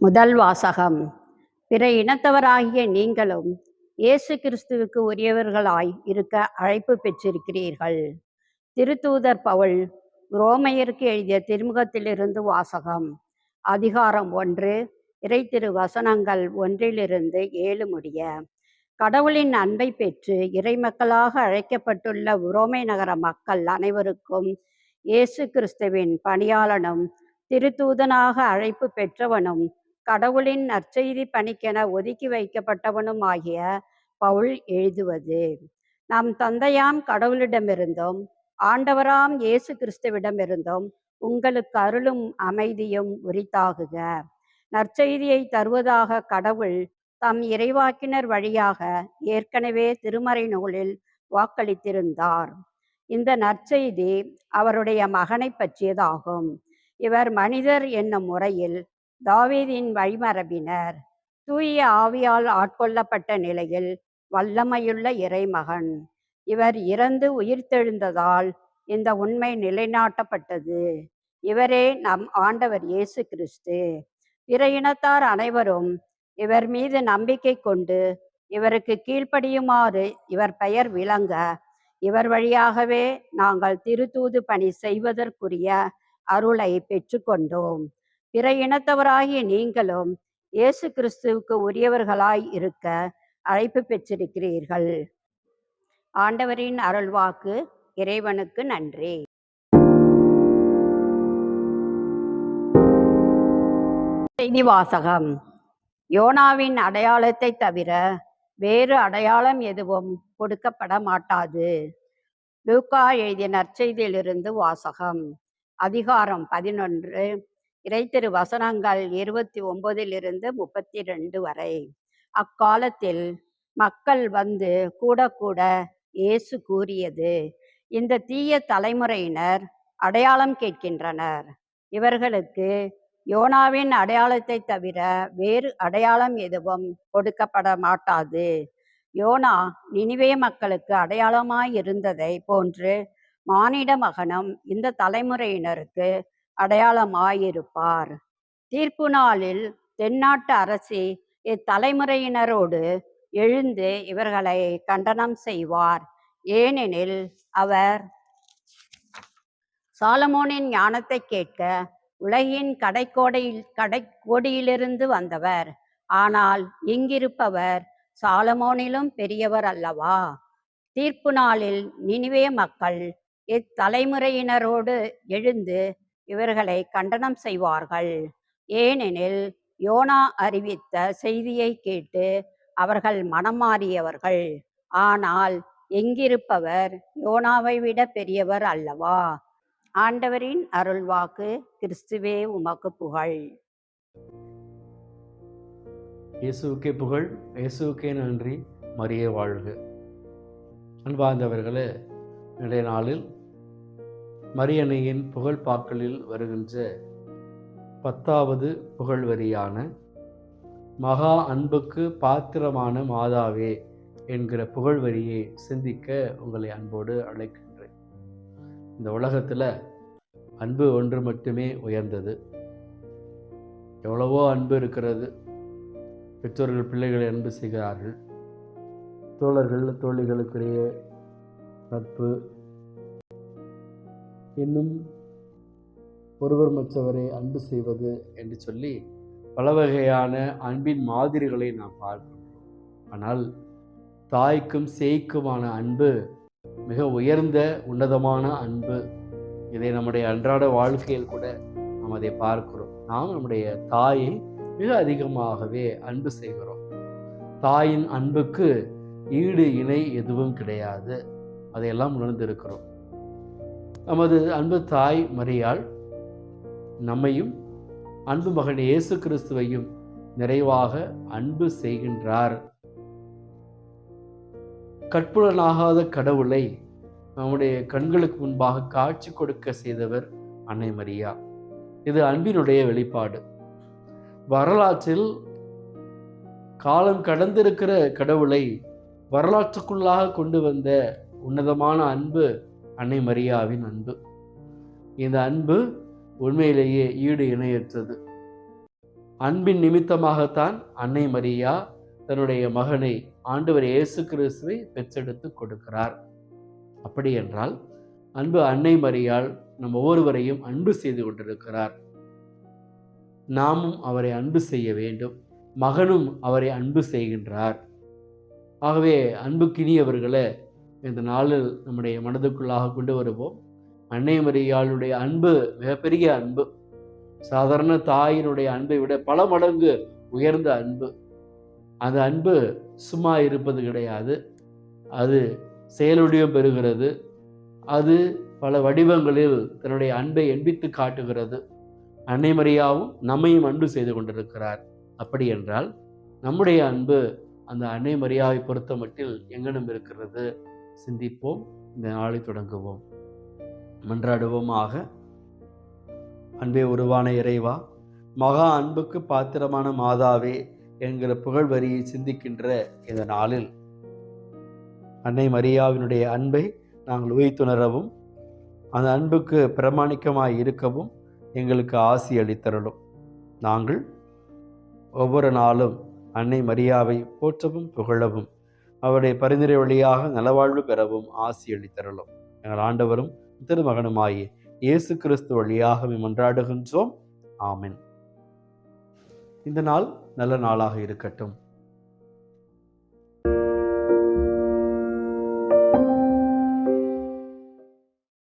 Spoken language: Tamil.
முதல் வாசகம் பிற இனத்தவராகிய நீங்களும் இயேசு கிறிஸ்துவுக்கு உரியவர்களாய் இருக்க அழைப்பு பெற்றிருக்கிறீர்கள். திருத்தூதர் பவுல் ரோமையருக்கு எழுதிய திருமுகத்திலிருந்து வாசகம். அதிகாரம் ஒன்று இறை திரு வசனங்கள் ஒன்றிலிருந்து ஏழு முடிய. கடவுளின் அன்பை பெற்று இறைமக்களாக அழைக்கப்பட்டுள்ள உரோமை நகர மக்கள் அனைவருக்கும் இயேசு கிறிஸ்துவின் பணியாளனும் திருத்தூதனாக அழைப்பு பெற்றவனும் கடவுளின் நற்செய்தி பணிக்கென ஒதுக்கி வைக்கப்பட்டவனும் ஆகிய பவுல் எழுதுவது. நம் தந்தையாம் கடவுளிடமிருந்தும் ஆண்டவராம் இயேசு கிறிஸ்துவிடமிருந்தும் உங்களுக்கு அருளும் அமைதியும் உரித்தாகுக. நற்செய்தியை தருவதாக கடவுள் தம் இறைவாக்கினர் வழியாக ஏற்கனவே திருமறை நூலில் வாக்களித்திருந்தார். இந்த நற்செய்தி அவருடைய மகனை பற்றியதாகும். இவர் மனிதர் என்னும் முறையில் தாவீதின் வழிமரபினர். தூய ஆவியால் ஆட்கொள்ளப்பட்ட நிலையில் வல்லமையுள்ள இறைமகன். இவர் இறந்து உயிர்த்தெழுந்ததால் இந்த உண்மை நிலைநாட்டப்பட்டது. இவரே நம் ஆண்டவர் இயேசு கிறிஸ்து. பிற இனத்தார் அனைவரும் இவர் மீது நம்பிக்கை கொண்டு இவருக்கு கீழ்ப்படியுமாறு இவர் பெயர் விளங்க இவர் வழியாகவே நாங்கள் திருத்தூது பணி செய்வதற்குரிய அருளை பெற்றுக்கொண்டோம். பிற இனத்தவராகிய நீங்களும் இயேசு கிறிஸ்துவுக்கு உரியவர்களாய் இருக்க அழைப்பு பெற்றிருக்கிறீர்கள். ஆண்டவரின் அருள்வாக்கு இறைவனுக்கு நன்றி. செய்தி வாசகம் யோனாவின் அடையாளத்தை தவிர வேறு அடையாளம் எதுவும் கொடுக்கப்பட மாட்டாது. லூக்கா எழுதிய நற்செய்தியிலிருந்து வாசகம். அதிகாரம் பதினொன்று இறைத்திரு வசனங்கள் இருபத்தி ஒன்பதிலிருந்து முப்பத்தி ரெண்டு வரை. அக்காலத்தில் மக்கள் வந்து கூட கூட இயேசு கூறியது இந்த தீய தலைமுறையினர் அடையாளம் கேட்கின்றனர். இவர்களுக்கு யோனாவின் அடையாளத்தை தவிர வேறு அடையாளம் எதுவும் கொடுக்கப்பட மாட்டாது. யோனா நினிவே மக்களுக்கு அடையாளமாய் இருந்ததை போன்று மானிட மகனும் இந்த தலைமுறையினருக்கு அடையாளமாயிருப்பார். தீர்ப்பு நாளில் தென்னாட்டு அரசி இத்தலைமுறையினரோடு எழுந்து இவர்களை கண்டனம் செய்வார். ஏனெனில் அவர் சாலமோனின் ஞானத்தை கேட்க உலகின் கடைக்கோடையில் கடைக்கோடியிலிருந்து வந்தவர். ஆனால் இங்கிருப்பவர் சாலமோனிலும் பெரியவர் அல்லவா? தீர்ப்பு நாளில் நினிவே மக்கள் இத்தலைமுறையினரோடு எழுந்து இவர்களை கண்டனம் செய்வார்கள். ஏனெனில் யோனா அறிவித்த செய்தியை கேட்டு அவர்கள் மனம் மாறியவர்கள் ஆனால் எங்கிருப்பவர் யோனாவை விட பெரியவர் அல்லவா? ஆண்டவரின் அருள்வாக்கு கிறிஸ்துவே உமக்கு புகழ். இயேசுக்கே புகழ் இயேசுக்கே நன்றி. மரிய வாழ்க. அன்பார்ந்தவர்களே இன்றைய நாளில் மரியணையின் புகழ் பாக்களில் வருகின்ற பத்தாவது புகழ்வரியான மகா அன்புக்கு பாத்திரமான மாதாவே என்கிற புகழ்வரியை சிந்திக்க உங்களை அன்போடு அழைக்கின்றேன். இந்த உலகத்தில் அன்பு ஒன்று மட்டுமே உயர்ந்தது. எவ்வளவோ அன்பு இருக்கிறது. பெற்றோர்கள் பிள்ளைகளை அன்பு செய்கிறார்கள். தோழர்கள் தோழிகளுக்கிடையே நட்பு இன்னும் ஒருவர் மற்றவரை அன்பு செய்வது என்று சொல்லி பல வகையான அன்பின் மாதிரிகளை நாம் பார்க்கின்றோம். ஆனால் தாய்க்கும் சேய்க்குமான அன்பு மிக உயர்ந்த உன்னதமான அன்பு. இதை நம்முடைய அன்றாட வாழ்க்கையில் கூட நாம் அதை பார்க்கிறோம். நாம் நம்முடைய தாயை மிக அதிகமாகவே அன்பு செய்கிறோம். தாயின் அன்புக்கு ஈடு இணை எதுவும் கிடையாது. அதையெல்லாம் உணர்ந்திருக்கிறோம். நமது அன்பு தாய் மரியாள் நம்மையும் அன்பு மகன் இயேசு கிறிஸ்துவையும் நிறைவாக அன்பு செய்கின்றார். கற்புடனாகாத கடவுளை நம்முடைய கண்களுக்கு முன்பாக காட்சி கொடுக்க செய்தவர் அன்னை மரியா. இது அன்பினுடைய வெளிப்பாடு. வரலாற்றில் காலம் கடந்திருக்கிற கடவுளை வரலாற்றுக்குள்ளாக கொண்டு வந்த உன்னதமான அன்பு அன்னை மரியாவின் அன்பு. இந்த அன்பு உண்மையிலேயே ஈடு இணையற்றது. அன்பின் நிமித்தமாகத்தான் அன்னை மரியா தன்னுடைய மகனை ஆண்டவர் இயேசு கிறிஸ்துவை பெற்றெடுத்து கொடுக்கிறார். அப்படி என்றால் அன்பு அன்னை மரியால் நம் ஒவ்வொருவரையும் அன்பு செய்து கொண்டிருக்கிறார். நாமும் அவரை அன்பு செய்ய வேண்டும். மகனும் அவரை அன்பு செய்கின்றார். ஆகவே அன்புக்கினியவர்களை இந்த நாளில் நம்முடைய மனதுக்குள்ளாக கொண்டு வருவோம். அன்னை மரியாளுடைய அன்பு மிகப்பெரிய அன்பு. சாதாரண தாயினுடைய அன்பை விட பல மடங்கு உயர்ந்த அன்பு. அந்த அன்பு சும்மா இருப்பது கிடையாது. அது செயலுடையும் பெறுகிறது. அது பல வடிவங்களில் தன்னுடைய அன்பை எண்பித்து காட்டுகிறது. அன்னை மரியாவும் நம்மையும் அன்பு செய்து கொண்டிருக்கிறார். அப்படி என்றால் நம்முடைய அன்பு அந்த அன்னை மரியாவை பொறுத்த மட்டில் எங்கனும் இருக்கிறது? சிந்திப்போம் இந்த நாளை தொடங்குவோம். மன்றாடுவோமாக. அன்பே உருவான இறைவா மகா அன்புக்கு பாத்திரமான மாதாவே என்கிற புகழ் வரியை சிந்திக்கின்ற இந்த நாளில் அன்னை மரியாவினுடைய அன்பை நாங்கள் உயிர்த்துணரவும் அந்த அன்புக்கு பிரமாணிக்கமாய் இருக்கவும் எங்களுக்கு ஆசி அளித்தரலும் நாங்கள் ஒவ்வொரு நாளும் அன்னை மரியாவை போற்றவும் புகழவும் அவருடைய பரிந்துரை வழியாக நலவாழ்வு பெறவும் ஆசியளித்தருளும் எங்கள் ஆண்டவரும் திருமகனுமாயி இயேசு கிறிஸ்து வழியாக மன்றாடுகின்றோம். ஆமின். இந்த நாள் நல்ல நாளாக இருக்கட்டும்.